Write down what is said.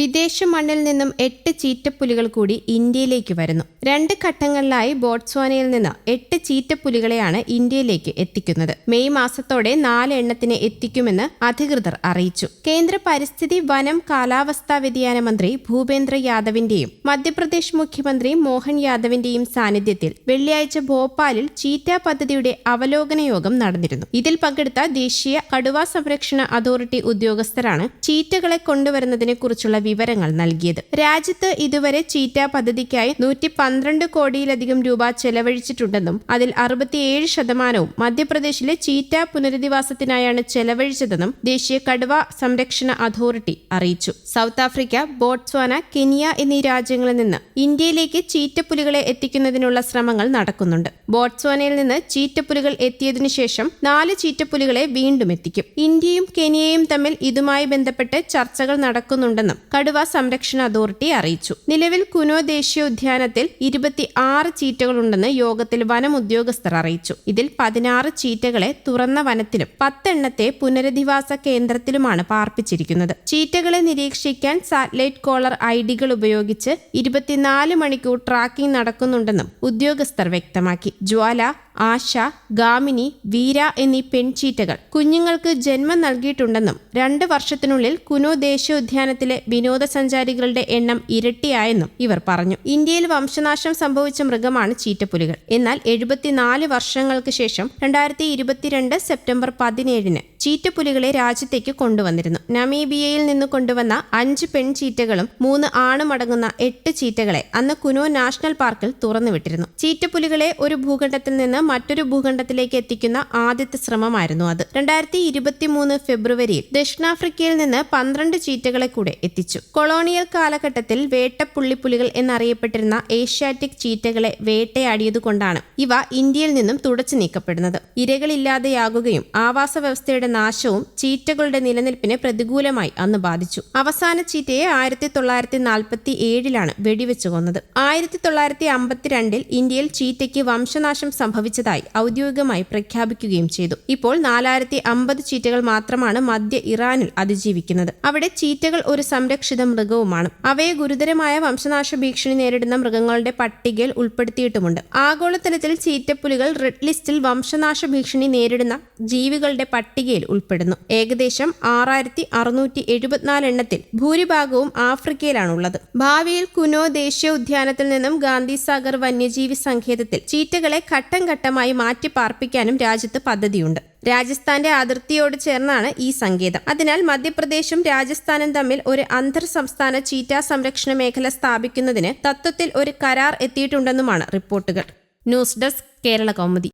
വിദേശ മണ്ണിൽ നിന്നും എട്ട് ചീറ്റപ്പുലികൾ കൂടി ഇന്ത്യയിലേക്ക് വരുന്നു. രണ്ട് ഘട്ടങ്ങളിലായി ബോട്സ്വാനയിൽ നിന്ന് എട്ട് ചീറ്റപ്പുലികളെയാണ് ഇന്ത്യയിലേക്ക് എത്തിക്കുന്നത്. മെയ് മാസത്തോടെ നാല് എണ്ണത്തിനെ എത്തിക്കുമെന്ന് അധികൃതർ അറിയിച്ചു. കേന്ദ്ര പരിസ്ഥിതി വനം കാലാവസ്ഥാ വ്യതിയാന മന്ത്രി ഭൂപേന്ദ്ര യാദവിന്റെയും മധ്യപ്രദേശ് മുഖ്യമന്ത്രി മോഹൻ യാദവിന്റെയും സാന്നിധ്യത്തിൽ വെള്ളിയാഴ്ച ഭോപ്പാലിൽ ചീറ്റ പദ്ധതിയുടെ അവലോകന യോഗം നടന്നിരുന്നു. ഇതിൽ പങ്കെടുത്ത ദേശീയ കടുവാ സംരക്ഷണ അതോറിറ്റി ഉദ്യോഗസ്ഥരാണ് ചീറ്റകളെ കൊണ്ടുവരുന്നതിനെ കുറിച്ചുള്ള വിവരങ്ങൾ നൽകിയത്. രാജ്യത്ത് ഇതുവരെ ചീറ്റ പദ്ധതിക്കായി നൂറ്റി പന്ത്രണ്ട് കോടിയിലധികം രൂപ ചെലവഴിച്ചിട്ടുണ്ടെന്നും അതിൽ അറുപത്തിയേഴ് ശതമാനവും മധ്യപ്രദേശിലെ ചീറ്റ പുനരധിവാസത്തിനായാണ് ചെലവഴിച്ചതെന്നും ദേശീയ കടുവ സംരക്ഷണ അതോറിറ്റി അറിയിച്ചു. സൗത്ത് ആഫ്രിക്ക ബോട്സ്വാന കെനിയ എന്നീ രാജ്യങ്ങളിൽ നിന്ന് ഇന്ത്യയിലേക്ക് ചീറ്റപ്പുലികളെ എത്തിക്കുന്നതിനുള്ള ശ്രമങ്ങൾ നടക്കുന്നുണ്ട്. ബോട്സ്വാനയിൽ നിന്ന് ചീറ്റപ്പുലികൾ എത്തിയതിനു ശേഷം നാല് ചീറ്റപ്പുലികളെ വീണ്ടും എത്തിക്കും. ഇന്ത്യയും കെനിയയും തമ്മിൽ ഇതുമായി ബന്ധപ്പെട്ട് ചർച്ചകൾ നടക്കുന്നുണ്ടെന്നും കടുവ സംരക്ഷണ അതോറിറ്റി അറിയിച്ചു. നിലവിൽ കുനോ ദേശീയ ഉദ്യാനത്തിൽ ഇരുപത്തി ആറ് ചീറ്റകളുണ്ടെന്ന് യോഗത്തിൽ വനം ഉദ്യോഗസ്ഥർ അറിയിച്ചു. ഇതിൽ പതിനാറ് ചീറ്റകളെ തുറന്ന വനത്തിലും പത്തെണ്ണത്തെ പുനരധിവാസ കേന്ദ്രത്തിലുമാണ് പാർപ്പിച്ചിരിക്കുന്നത്. ചീറ്റകളെ നിരീക്ഷിക്കാൻ സാറ്റലൈറ്റ് കോളർ ഐ ഡികൾ ഉപയോഗിച്ച് ഇരുപത്തിനാല് മണിക്കൂർ ട്രാക്കിംഗ് നടക്കുന്നുണ്ടെന്നും ഉദ്യോഗസ്ഥർ വ്യക്തമാക്കി. ജ്വാല ആശ ഗാമിനി വീര എന്നീ പെൺചീറ്റകൾ കുഞ്ഞുങ്ങൾക്ക് ജന്മം നൽകിയിട്ടുണ്ടെന്നും രണ്ട് വർഷത്തിനുള്ളിൽ കുനോ ദേശീയോദ്യാനത്തിലെ വിനോദസഞ്ചാരികളുടെ എണ്ണം ഇരട്ടിയായെന്നും ഇവർ പറഞ്ഞു. ഇന്ത്യയിൽ വംശനാശം സംഭവിച്ച മൃഗമാണ് ചീറ്റപ്പുലികൾ. എന്നാൽ എഴുപത്തിനാല് വർഷങ്ങൾക്ക് ശേഷം രണ്ടായിരത്തി സെപ്റ്റംബർ പതിനേഴിന് ചീറ്റപ്പുലികളെ രാജ്യത്തേക്ക് കൊണ്ടുവന്നിരുന്നു. നമീബിയയിൽ നിന്ന് കൊണ്ടുവന്ന അഞ്ച് പെൺചീറ്റകളും മൂന്ന് ആണുമടങ്ങുന്ന എട്ട് ചീറ്റകളെ അന്ന് കുനോ നാഷണൽ പാർക്കിൽ തുറന്നുവിട്ടിരുന്നു. ചീറ്റപ്പുലികളെ ഒരു ഭൂഖണ്ഡത്തിൽ നിന്ന് മറ്റൊരു ഭൂഖണ്ഡത്തിലേക്ക് എത്തിക്കുന്ന ആദ്യത്തെ ശ്രമമായിരുന്നു അത്. രണ്ടായിരത്തി ഇരുപത്തിമൂന്ന് ഫെബ്രുവരിയിൽ ദക്ഷിണാഫ്രിക്കയിൽ നിന്ന് പന്ത്രണ്ട് ചീറ്റകളെ കൂടെ എത്തിച്ചു. കൊളോണിയൽ കാലഘട്ടത്തിൽ വേട്ടപ്പുള്ളിപ്പുലികൾ എന്നറിയപ്പെട്ടിരുന്ന ഏഷ്യാറ്റിക് ചീറ്റകളെ വേട്ടയാടിയതുകൊണ്ടാണ് ഇവ ഇന്ത്യയിൽ നിന്നും തുടച്ചു നീക്കപ്പെടുന്നത്. ഇരകളില്ലാതെയാകുകയും ആവാസ വ്യവസ്ഥയുടെ നാശവും ചീറ്റകളുടെ നിലനിൽപ്പിനെ പ്രതികൂലമായി അന്ന് ബാധിച്ചു. അവസാന ചീറ്റയെ ആയിരത്തി തൊള്ളായിരത്തി നാൽപ്പത്തി ഏഴിലാണ് വെടിവെച്ചു കൊന്നത്. ആയിരത്തി തൊള്ളായിരത്തി അമ്പത്തിരണ്ടിൽ ഇന്ത്യയിൽ ചീറ്റയ്ക്ക് വംശനാശം സംഭവിച്ചതായി ഔദ്യോഗികമായി പ്രഖ്യാപിക്കുകയും ചെയ്തു. ഇപ്പോൾ നാലായിരത്തി അമ്പത് ചീറ്റകൾ മാത്രമാണ് മധ്യ ഇറാനിൽ അതിജീവിക്കുന്നത്. അവിടെ ചീറ്റകൾ ഒരു സംരക്ഷിത മൃഗവുമാണ്. അവയെ ഗുരുതരമായ വംശനാശ ഭീഷണി നേരിടുന്ന മൃഗങ്ങളുടെ പട്ടികയിൽ ഉൾപ്പെടുത്തിയിട്ടുമുണ്ട്. ആഗോളതലത്തിൽ ചീറ്റപ്പുലികൾ റെഡ് ലിസ്റ്റിൽ വംശനാശ ഭീഷണി നേരിടുന്ന ജീവികളുടെ പട്ടികയിൽ ഉൾപ്പെടുന്നു. ഏകദേശം ആറായിരത്തി അറുന്നൂറ്റി എഴുപത്തിനാല് എണ്ണത്തിൽ ഭൂരിഭാഗവും ആഫ്രിക്കയിലാണുള്ളത്. ഭാവിയിൽ കുനോ ദേശീയ ഉദ്യാനത്തിൽ നിന്നും ഗാന്ധി സാഗർ വന്യജീവി സങ്കേതത്തിൽ ചീറ്റകളെ ഘട്ടം ഘട്ടമായി മാറ്റി പാർപ്പിക്കാനും രാജ്യത്ത് പദ്ധതിയുണ്ട്. രാജസ്ഥാന്റെ അതിർത്തിയോട് ചേർന്നാണ് ഈ സങ്കേതം. അതിനാൽ മധ്യപ്രദേശും രാജസ്ഥാനും തമ്മിൽ ഒരു അന്തർ സംസ്ഥാന ചീറ്റ സംരക്ഷണ മേഖല സ്ഥാപിക്കുന്നതിന് തത്വത്തിൽ ഒരു കരാർ എത്തിയിട്ടുണ്ടെന്നുമാണ് റിപ്പോർട്ടുകൾ. News desk Kerala Kaumudi.